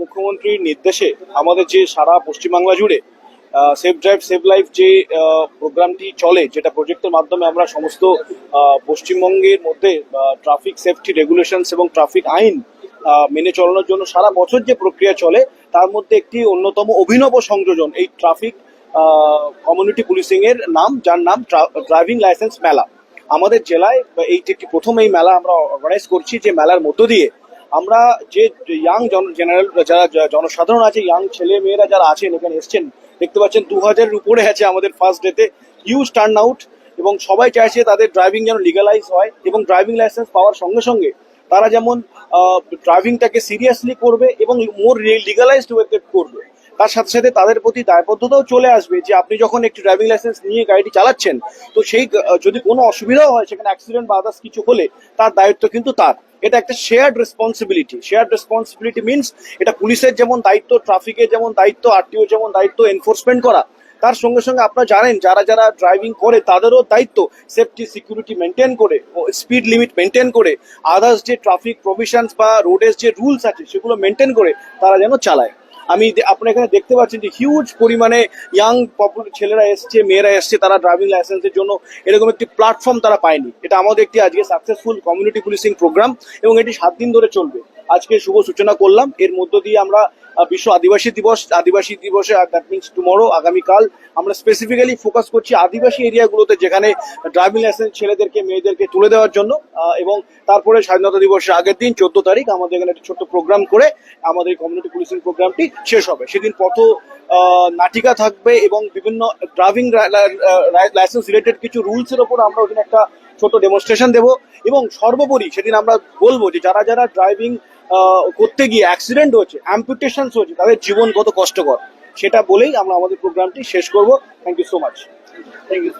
মুখ্যমন্ত্রীর নির্দেশে আমাদের যে সারা পশ্চিমবাংলা জুড়ে সেফ ড্রাইভ সেভ লাইফ যে প্রোগ্রামটি চলে, যেটা প্রজেক্টের মাধ্যমে আমরা সমস্ত পশ্চিমবঙ্গের মধ্যে ট্রাফিক সেফটি রেগুলেশনস এবং ট্রাফিক আইন মেনে চলানোর জন্য সারা বছর যে প্রক্রিয়া চলে, তার মধ্যে একটি অন্যতম অভিনব সংযোজন, এই ট্রাফিক কমিউনিটি পুলিশিং এর নাম, যার নাম ড্রাইভিং লাইসেন্স মেলা। আমাদের জেলায় এইটি একটি প্রথম এই মেলা আমরা অর্গানাইজ করছি, যে মেলার মধ্য দিয়ে আমরা যে ইয়াং জন জেনারেল যারা জনসাধারণ আছে ইয়াং ছেলে মেয়েরা যারা আছেন, এখানে এসছেন, দেখতে পাচ্ছেন দু হাজারের উপরে আছে আমাদের ফার্স্ট ডেতে হিউজ টার্ন আউট এবং সবাই চাইছে তাদের ড্রাইভিং যেন লিগালাইজ হয় এবং ড্রাইভিং লাইসেন্স পাওয়ার সঙ্গে সঙ্গে তারা যেমন ড্রাইভিংটাকে সিরিয়াসলি করবে এবং মোর লিগালাইজড ওয়েতে করবে। তার সাথে সাথে তাদের প্রতি দায়বদ্ধতাও চলে আসবে যে আপনি যখন একটি ড্রাইভিং লাইসেন্স নিয়ে গাড়িটি চালাচ্ছেন, তো সেই যদি কোনো অসুবিধাও হয়, সেখানে অ্যাক্সিডেন্ট বা আদার্স কিছু হলে তার দায়িত্ব কিন্তু তার। এটা একটা shared responsibility shared responsibility means এটা পুলিশের যেমন দায়িত্ব ট্রাফিকের যেমন দায়িত্ব আরটিও যেমন দায়িত্ব এনফোর্সমেন্ট করা। তার সঙ্গে সঙ্গে আপনারা জানেন, যারা যারা ড্রাইভিং করে, তাদেরও দায়িত্ব সেফটি সিকিউরিটি মেনটেন করে স্পিড লিমিট মেনটেন করে আদার্স যে ট্রাফিক প্রভিশনস বা রোডের যে রুলস আছে, সেগুলো মেনটেন করে তারা যেন চালায়। আমি আপনার এখানে দেখতে পাচ্ছেন যে হিউজ পরিমাণে ইয়াং পপুলার ছেলেরা এসছে, মেয়েরা এসছে, তারা ড্রাইভিং লাইসেন্সের জন্য এরকম একটি প্ল্যাটফর্ম তারা পায়নি। এটা আমাদের একটি আজকে সাকসেসফুল কমিউনিটি পুলিশিং প্রোগ্রাম এবং এটি সাত দিন ধরে চলবে। আজকে শুভ সূচনা করলাম। এর মধ্য দিয়ে আমরা বিশ্ব আদিবাসী দিবস, আদিবাসী দিবসে দ্যাট মিনস টুমরো আগামীকাল, আমরা স্পেসিফিক্যালি ফোকাস করছি আদিবাসী এরিয়াগুলোতে যেখানে ড্রাইভিং লাইসেন্স ছেলেদেরকে, মেয়েদেরকে তুলে দেওয়ার জন্য এবং তারপরে স্বাধীনতা দিবসের আগের দিন, চোদ্দ তারিখ, আমাদের এখানে একটা ছোট্ট প্রোগ্রাম করে, আমাদের কমিউনিটি পুলিশিং প্রোগ্রামটি শেষ হবে। সেদিন পথ নাটিকা থাকবে এবং বিভিন্ন ড্রাইভিং লাইসেন্স রিলেটেড কিছু রুলসের ওপর আমরা ওখানে একটা ছোট ডেমনস্ট্রেশন দেব। এবং সর্বোপরি সেদিন আমরা বলব যে যারা যারা ড্রাইভিং করতে গিয়ে অ্যাক্সিডেন্ট হয়েছে অ্যাম্পুটেশনস হয়েছে, তাদের জীবন কত কষ্টকর, সেটা বলেই আমরা আমাদের প্রোগ্রামটি শেষ করব। Thank you so much thank you